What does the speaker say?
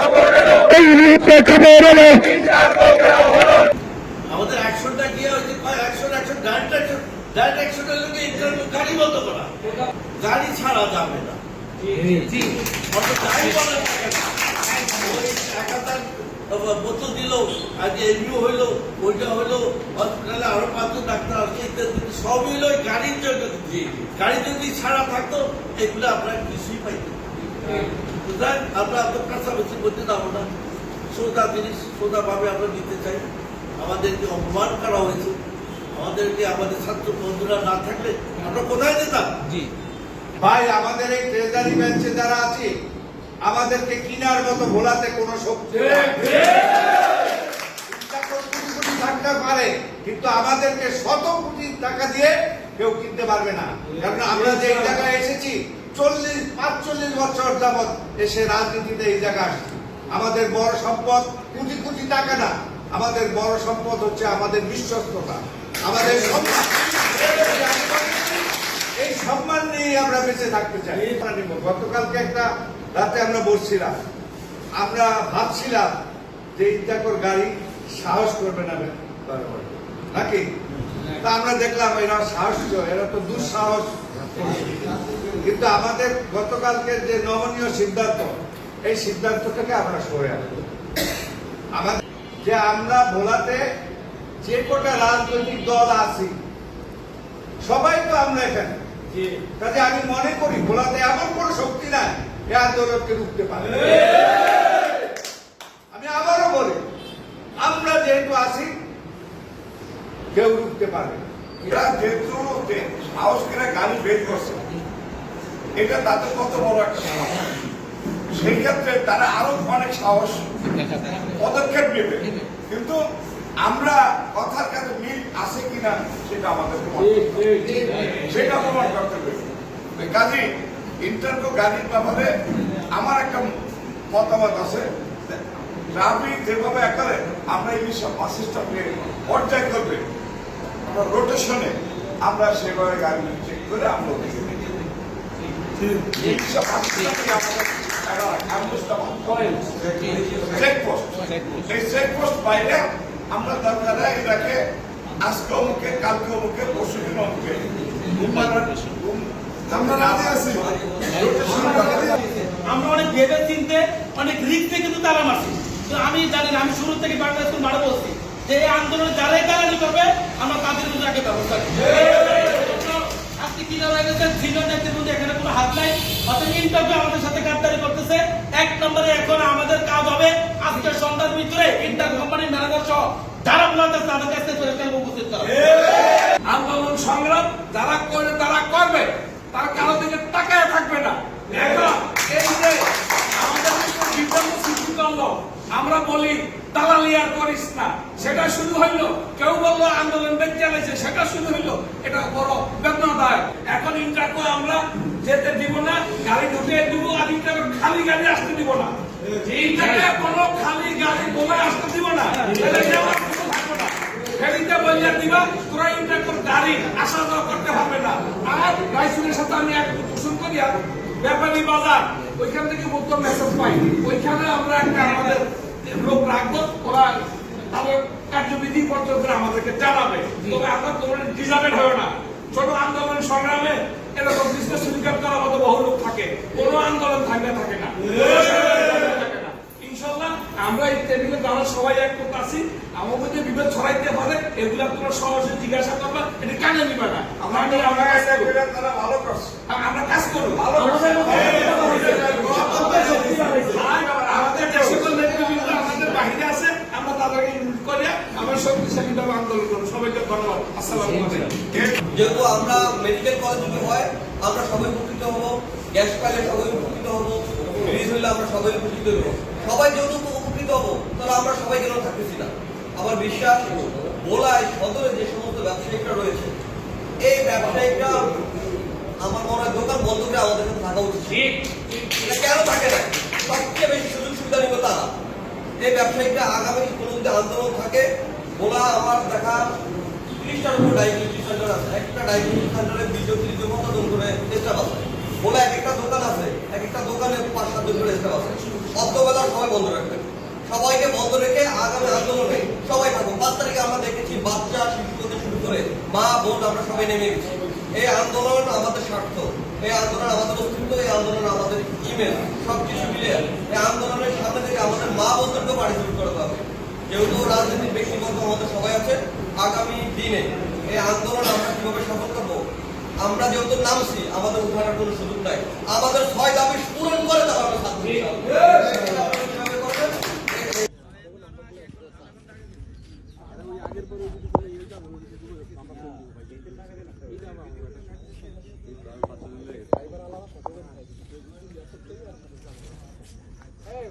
খবর হলো আমাদের গাড়ি ছাড়া যাবে না কেন, ওই এক হাজার বোতল দিল আজকে এমইউ হইল ওইটা হইল হসপিটালে আরও পাঁচজন ডাক্তার আসছে ইত্যাদি। সব হইল গাড়ির জন্য গাড়ি যদি ছাড়া থাকতো এগুলো আপনার কিছুই পাইতেন সুতরাং আমরা আপনার কাছাকাছি করতে যাব না। সোজা জিনিস সোজাভাবে আমরা দিতে চাই। আমাদেরকে অপমান করা হয়েছে। আমাদেরকে আমাদের ছাত্র বন্ধুরা না থাকলে আমরা কোথায় যেতাম? জি। ভাই আমাদের এই ট্রেজারি বেঞ্চে যারা আছে আমাদেরকে কিনার মতো ভোলাতে কোনো শক্তি থাকতে পারে কিন্তু আমাদেরকে শত কোটি টাকা দিয়ে কেউ কিনতে পারবে না। কারণ আমরা যে এই জায়গায় এসেছি চল্লিশ পাঁচচল্লিশ বছর যাবৎ এসে রাজনীতিতে এই জায়গায় আসছি। আমাদের বড় সম্পদ কোটি কোটি টাকা না আমাদের বড় সম্পদ হচ্ছে আমাদের বিশ্বস্ততা। আমাদের সম্মান এই সম্মান নিয়ে আমরা বেঁচে থাকতে চাই। গতকালকে একটা রাতে আমরা বসছিলাম। আমরা ভাবছিলাম যে ইন্টাকর গাড়ি সাহস করবে না। নাকি? তা আমরা দেখলাম এরা সাহস এরা তো দুঃসাহস কিন্তু আমাদের গতকালকে যে নমনীয় সিদ্ধান্ত এই সিদ্ধান্ত থেকে আমরা সরে আসব। আমাদের যে আমরা ভোলাতে যে কটা রাজনৈতিক দল আছি সবাই তো আমরা এখানে। কাজে আমি মনে করি ভোলাতে এমন কোন শক্তি নাই। এ আন্দোলনকে রুখতে পারে। আমি আবারও বলি আমরা যেহেতু আছি কেউ রুখতে পারে এরা যেহেতু সাহস করে গাড়ি বের করছে এটা তাদের কত বড় একটা সাহস। সেই ক্ষেত্রে তারা আরও অনেক সাহস পদক্ষেপ নেবে। কিন্তু আমরা কথার কাছে মিল আছে কিনা সেটা আমাদের। সেটা প্রমাণ করতে হবে। কাজী ইন্টারভিউ গাড়ির ব্যাপারে আমার একটা মতামত আছে ট্রাফিক যেভাবে একালে আমরা এই সব বাস সিস্টেমকে পর্যায় করবে, আমরা রোটেশনে আমরা সেভাবে গাড়ি চেক করে আমরা ওদিকে আমরা দরকার এটাকে আজকে অমুকে, কালকে অমুকে, পরশু দিন অমুকে। আমরা অনেক ভেবে চিনতে অনেক রিক্সে কিন্তু তারা মারছি। তো আমি জানি না, আমি শুরু থেকে বাংলাদেশ মারা বলছি যে এই আন্দোলনে যারাই দালালি করবে আমরা তাদের মধ্যে আগে ব্যবস্থা করব। কি জানা সিনিয়র নেত্রীর মধ্যে এখানে কোনো হাত নাই। অর্থাৎ ইন্টারভিউ আমাদের সাথে গাদ্দারি করতেছে। এক নম্বরে এখন আমাদের কাজ হবে আজকে সন্ধ্যার ভিতরে ইন্টার কোম্পানির ম্যানেজার সহ যারা বলাতে তাদের কাছে চলে গেলে উপস্থিত করা। আন্দোলন সংগ্রাম যারা করে তারা করবে। তারা কারও দিকে তাকায় থাকবে না। এই যে আমরা বলি, দালালি করিস না। সেটা শুরু হইল, কেউ বলল, আন্দোলন চালাইছে। সেটা শুরু হইল। এটা বড় বেদনাদায়ক। এখন ইন্টারকো আমরা যেতে দিব না, গাড়ি ঢুকে দিব, আর ইন্টারকো খালি গাড়ি আসতে দিব না। ইন্টারকে কোনো খালি গাড়ি বলে আসতে দিব না। ফেরিতে বলিয়া দিবা, তোরা ইন্টারকোর গাড়ি আসা যাওয়া করতে হবে না আর রাইসুলের সাথে আমি এক কুসুম ব্যাপারী বাজার ওইখান থেকে মধ্য মেসেজ পাই। ওইখানে আমরা একটা আমাদের লোক রাখব ওরা তাদের কার্যবিধি পর্যন্ত আমাদেরকে জানাবে। তবে আমরা তোমার ডিজার্ভেড হবে না। ছোট আন্দোলন সংগ্রামে এরকম বিশ্লেষণ করার মতো বহু লোক থাকে। কোনো আন্দোলন থাকলে থাকে না। থাকে আমরা এই টেবিলে যারা সবাই এক করতে আছি। আমার মধ্যে বিভেদ ছড়াইতে পারে এগুলো তোমরা সহজে জিজ্ঞাসা করবা এটা কানে নিবা না? আমরা আমরা কাজ করব। তারা ভালো করছে। আমরা কাজ করব। ভালো আমাদের যে নেতৃবৃন্দ আমাদের বাহিরে আছে আমরা তাদেরকে করে। আমরা শক্তিশালী ভাবে আন্দোলন করব। সবাইকে ধন্যবাদ। আসসালামু আলাইকুম। যেহেতু আমরা মেডিকেল কলেজ যদি হয় আমরা সবাই উপকৃত হব গ্যাস পাইলে সবাই উপকৃত হব ব্রিজ হইলে আমরা সবাই উপকৃত হব। সবাই যেহেতু উপকৃত হব তাহলে আমরা সবাই কেন থাকতেছি না। আমার বিশ্বাস বোলায় সদরে যে সমস্ত ব্যবসায়িকরা রয়েছে এই ব্যবসায়িকরা আমার মনে হয় দোকান বন্ধ করে আমাদের সাথে থাকা উচিত। এটা কেন থাকে না? সবচেয়ে বেশি সুযোগ সুবিধা নিব তারা এই ব্যবসায়ীরা আগামী কোনো যদি আন্দোলন থাকে ওরা আমার দেখা তিরিশটার উপর ডায়াবেটিস সেন্টার আছে। একটা ডায়াবেটিস সেন্টারে বিশ ত্রিশ জন মতো করে স্টাফ আছে বলে এক একটা দোকান আছে এক একটা দোকানে পাঁচ সাত জন করে স্টাফ আছে অর্ধবেলা সবাই বন্ধ রাখবেন সবাইকে বন্ধ রেখে আগামী আন্দোলনে সবাই থাকুন। পাঁচ তারিখে আমরা দেখেছি বাচ্চা শিশু শুরু করে মা, বোন আমরা সবাই নেমে গেছি। এই আন্দোলন আমাদের স্বার্থ। এই আন্দোলন আমাদের অস্তিত্ব, এই আন্দোলন আমাদের ইমেল সবকিছু মিলে এই আন্দোলনের সামনে থেকে আমাদের মা বোনদেরকে পার্টিসিপেট করতে হবে। যেহেতু রাজনৈতিক ব্যক্তিবর্গ আমাদের সবাই আছে, আগামী দিনে এই আন্দোলন আমরা কীভাবে সফল করব? আমরা যেহেতু নামছি, আমাদের উঠানোর কোনো সুযোগ নাই। আমাদের ছয় দাবি পূরণ করে দেওয়া হবে ছাত্র হিসাবে। এটা আপনারা কীভাবে করবেন? এই-